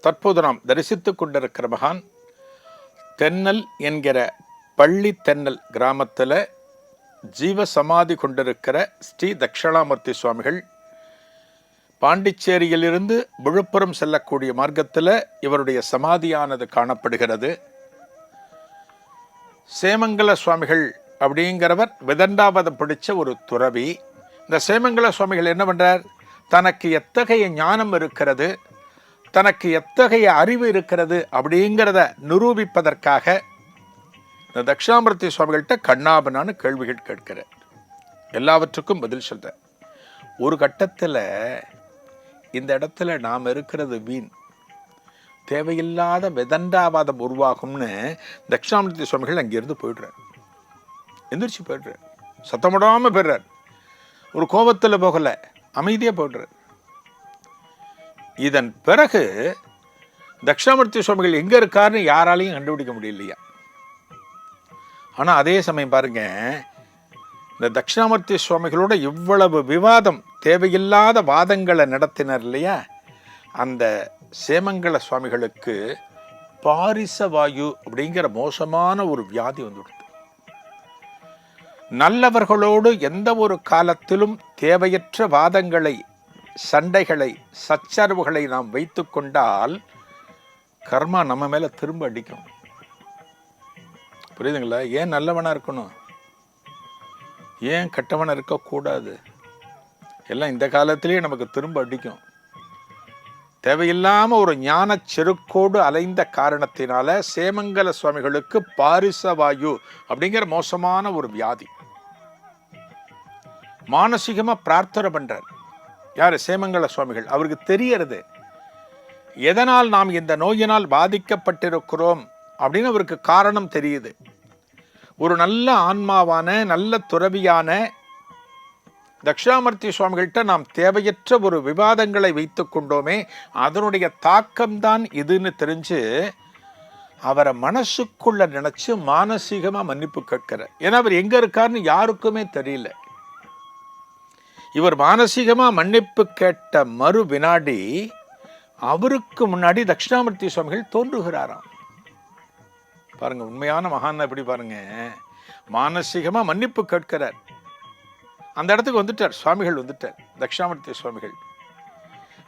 தற்போது நாம் தரிசித்து கொண்டிருக்கிற மகான் தென்னல் என்கிற பள்ளி தென்னல் கிராமத்தில் ஜீவ சமாதி கொண்டிருக்கிற ஸ்ரீ தக்ஷணாமூர்த்தி சுவாமிகள் பாண்டிச்சேரியிலிருந்து விழுப்புரம் செல்லக்கூடிய மார்க்கத்தில் இவருடைய சமாதியானது காணப்படுகிறது. சேமங்கல சுவாமிகள் அப்படிங்கிறவர் விதண்டாவதம் பிடிச்ச ஒரு துறவி. இந்த சேமங்கல சுவாமிகள் என்ன பண்றார்? தனக்கு எத்தகைய ஞானம் இருக்கிறது? தனக்கு எத்தகைய அறிவு இருக்கிறது அப்படிங்கிறத நிரூபிப்பதற்காக இந்த தட்சிணாமூர்த்தி சுவாமிகள்கிட்ட கண்ணாபனான்னு கேள்விகள் கேட்கிறேன் எல்லாவற்றுக்கும் பதில் சொல்கிறேன் ஒரு கட்டத்தில் இந்த இடத்துல நாம் இருக்கிறது வீண். தேவையில்லாத வெதண்டாவாதம் உருவாகும்னு தட்சிணாமூர்த்தி சுவாமிகள் அங்கேருந்து போயிடுறார். எந்திரிச்சு போயிடுறார். சத்தமிடாமல் போயிடுறார். ஒரு கோபத்தில் போகலை அமைதியாக போயிடுறார். இதன் பிறகு தட்சிணாமூர்த்தி சுவாமிகள் எங்கே இருக்காருன்னு யாராலையும் கண்டுபிடிக்க முடியலையா? ஆனால் அதே சமயம் பாருங்க இந்த தட்சிணாமூர்த்தி சுவாமிகளோட இவ்வளவு விவாதம் தேவையில்லாத வாதங்களை நடத்தினர் இல்லையா? அந்த சேமங்கல சுவாமிகளுக்கு பாரிச வாயு அப்படிங்கிற மோசமான ஒரு வியாதி வந்துவிடுது நல்லவர்களோடு எந்த ஒரு காலத்திலும் தேவையற்ற வாதங்களை சண்டைகளை சச்சரவுகளை நாம் வைத்து கொண்டால் கர்மா நம்ம மேலே திரும்ப அடிக்கும். புரியுதுங்களா? ஏன் நல்லவனாக இருக்கணும்? ஏன் கெட்டவனாக இருக்கக்கூடாது? எல்லாம் இந்த காலத்திலேயே நமக்கு திரும்ப அடிக்கும். தேவையில்லாமல் ஒரு ஞான செருக்கோடு அலைந்த காரணத்தினால சேமங்கல சுவாமிகளுக்கு பாரிசவாயு அப்படிங்கிற மோசமான ஒரு வியாதி. மானசீகமாக பிரார்த்தனை பண்ணுறார் யார்? சேமங்கல சுவாமிகள். அவருக்கு தெரியறது எதனால் நாம் இந்த நோயினால் பாதிக்கப்பட்டிருக்கிறோம் அப்படின்னு அவருக்கு காரணம் தெரியுது. ஒரு நல்ல ஆன்மாவான நல்ல துறவியான தக்ஷாமூர்த்தி சுவாமிகள்கிட்ட நாம் தேவையற்ற ஒரு விவாதங்களை வைத்து கொண்டோமே அதனுடைய தாக்கம்தான் இதுன்னு தெரிஞ்சு அவரை மனசுக்குள்ள நினச்சி மானசீகமாக மன்னிப்பு கேட்கிறார். ஏன்னா அவர் எங்கே இருக்காருன்னு யாருக்குமே தெரியல. இவர் மானசீகமாக மன்னிப்பு கேட்ட மறு வினாடி அவருக்கு முன்னாடி தட்சிணாமூர்த்தி சுவாமிகள் தோன்றுகிறாராம். பாருங்க உண்மையான மகான் எப்படி பாருங்க. மானசீகமாக மன்னிப்பு கேட்கிறார். அந்த இடத்துக்கு வந்துட்டார் சுவாமிகள் வந்துட்டார் தட்சிணாமூர்த்தி சுவாமிகள்.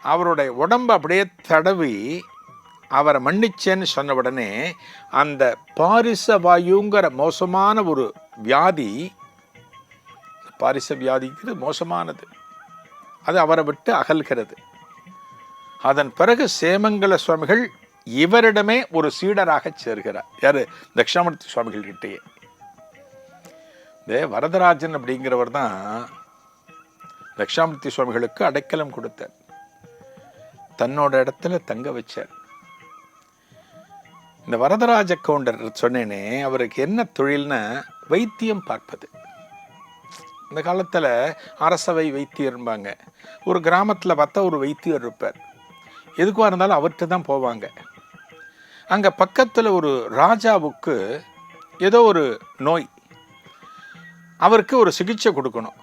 அவருடைய உடம்பு அப்படியே தடவி அவரை மன்னிச்சேன்னு சொன்ன உடனே அந்த பாரிச வாயுங்கிற மோசமான ஒரு வியாதி பாரிச வியாதிங்கிறது மோசமானது. அது அவரை விட்டு அகல்கிறது. அதன் பிறகு சேமங்கல சுவாமிகள் இவரிடமே ஒரு சீடராக சேர்கிறார். யார்? தட்சிணாமூர்த்தி சுவாமிகள் கிட்டேயே. இந்த வரதராஜன் அப்படிங்கிறவர் தான் தட்சிணாமூர்த்தி சுவாமிகளுக்கு அடைக்கலம் கொடுத்தார். தன்னோட இடத்துல தங்க வச்சார். இந்த வரதராஜ கவுண்டர் சொன்னேனே அவருக்கு என்ன தொழில்னா வைத்தியம் பார்ப்பது. அந்த காலத்தில் அரசவை வைத்தியர்பாங்க ஒரு கிராமத்தில் பார்த்தா ஒரு வைத்தியர் இருப்பார். எதுக்குவா இருந்தாலும் அவர்கிட்ட தான் போவாங்க. அங்கே பக்கத்தில் ஒரு ராஜாவுக்கு ஏதோ ஒரு நோய். அவருக்கு ஒரு சிகிச்சை கொடுக்கணும்.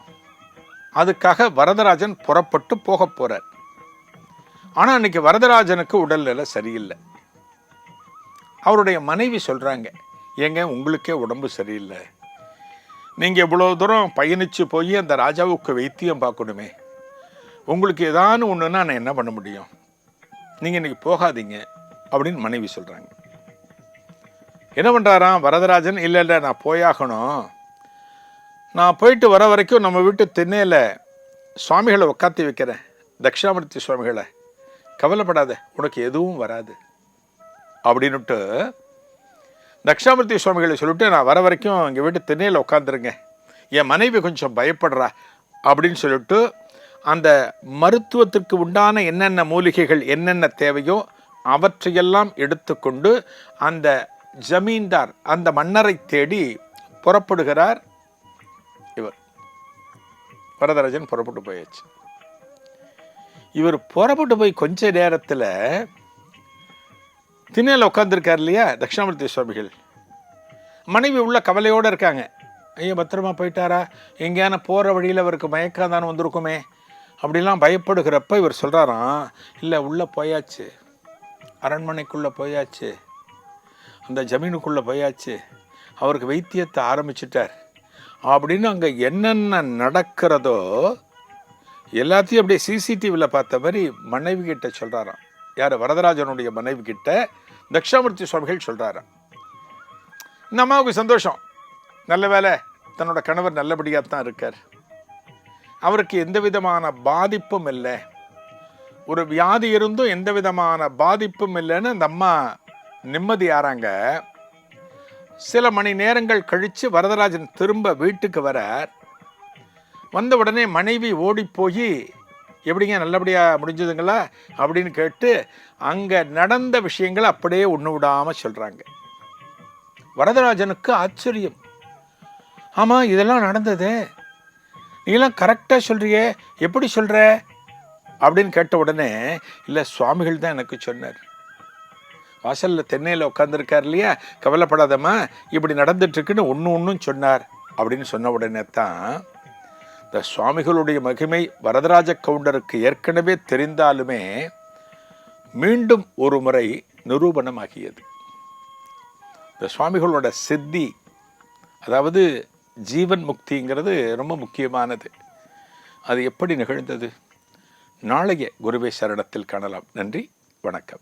அதுக்காக வரதராஜன் புறப்பட்டு போக போகிறார் ஆனால் அன்னைக்கு வரதராஜனுக்கு உடல்நிலை சரியில்லை. அவருடைய மனைவி சொல்கிறாங்க ஏங்க உங்களுக்கே உடம்பு சரியில்லை. நீங்கள் இவ்வளோ தூரம் பயணித்து போய் அந்த ராஜாவுக்கு வைத்தியம் பார்க்கணுமே. உங்களுக்கு ஏதானு ஒன்றுன்னா நான் என்ன பண்ண முடியும்? நீங்கள் இன்றைக்கி போகாதீங்க அப்படின்னு மனைவி சொல்கிறாங்க என்ன பண்ணுறாராம் வரதராஜன் இல்லை இல்லை நான் போயாகணும். நான் போயிட்டு வர வரைக்கும் நம்ம வீட்டு திண்ணையில் சுவாமிகளை உட்காத்தி வைக்கிறேன். தட்சிணாமூர்த்தி சுவாமிகளை. கவலைப்படாத உனக்கு எதுவும் வராது. அப்படின்னுட்டு தட்சிணாமூர்த்தி சுவாமிகளை சொல்லிட்டு நான் வர வரைக்கும் எங்கள் வீட்டு திண்ணையில் உட்காந்துருங்க என் மனைவி கொஞ்சம் பயப்படுறா அப்படின்னு சொல்லிட்டு அந்த மருத்துவத்திற்கு உண்டான என்னென்ன மூலிகைகள் என்னென்ன தேவையோ அவற்றையெல்லாம் எடுத்துக்கொண்டு அந்த ஜமீன்தார் அந்த மன்னரை தேடி புறப்படுகிறார். இவர் வரதராஜன் புறப்பட்டு போயாச்சு. இவர் புறப்பட்டு போய் கொஞ்ச நேரத்தில் திண்ணையில் உட்காந்துருக்கார் இல்லையா? தட்சிணாமூர்த்தி சுவாமிகள். மனைவி உள்ள கவலையோடு இருக்காங்க. ஐயோ பத்திரமா போயிட்டாரா? எங்கேயான போகிற வழியில் அவருக்கு மயக்கம் தானே வந்திருக்குமே. அப்படிலாம் பயப்படுகிறப்ப இவர் சொல்கிறாராம் இல்லை உள்ளே போயாச்சு. அரண்மனைக்குள்ளே போயாச்சு. அந்த ஜமீனுக்குள்ளே போயாச்சு. அவருக்கு வைத்தியத்தை ஆரம்பிச்சிட்டார். அப்படின்னு அங்கே என்னென்ன நடக்கிறதோ எல்லாத்தையும் அப்படியே சிசிடிவியில் பார்த்த மாதிரி மனைவி கிட்ட சொல்கிறாராம் யார்? வரதராஜனுடைய மனைவி கிட்ட தக்ஷாமூர்த்தி சுவாமிகள் சொல்கிறாரு இந்த அம்மாவுக்கு சந்தோஷம். நல்ல வேலை தன்னோட கணவர் நல்லபடியாக தான் இருக்கார். அவருக்கு எந்த விதமான பாதிப்பும் இல்லை. ஒரு வியாதி இருந்தும் எந்த விதமான பாதிப்பும் இல்லைன்னு அந்த அம்மா நிம்மதி ஆறாங்க. சில மணி நேரங்கள் கழித்து வரதராஜன் திரும்ப வீட்டுக்கு வரார். வந்த உடனே மனைவி ஓடி போய் எப்படிங்க நல்லபடியாக முடிஞ்சதுங்களா? அப்படின்னு கேட்டு அங்கே நடந்த விஷயங்களை அப்படியே ஒன்று விடாமல் சொல்கிறாங்க வரதராஜனுக்கு ஆச்சரியம். ஆமாம் இதெல்லாம் நடந்தது. நீலாம் கரெக்டாக சொல்கிறியே எப்படி சொல்கிற அப்படின்னு கேட்ட உடனே இல்லை சுவாமிகள் தான் எனக்கு சொன்னார். வாசலில் தென்னையில் உட்காந்துருக்கார் இல்லையா? கவலைப்படாதம்மா. இப்படி நடந்துட்டுருக்குன்னு ஒன்று ஒன்றும் சொன்னார். அப்படின்னு சொன்ன உடனே தான் இந்த சுவாமிகளுடைய மகிமை வரதராஜ கவுண்டருக்கு ஏற்கனவே தெரிந்தாலுமே மீண்டும் ஒரு முறை நிரூபணமாகியது. இந்த சுவாமிகளோட சித்தி அதாவது ஜீவன் முக்திங்கிறது ரொம்ப முக்கியமானது. அது எப்படி நிகழ்ந்தது? நாளைய குருவே சரணத்தில் காணலாம். நன்றி வணக்கம்.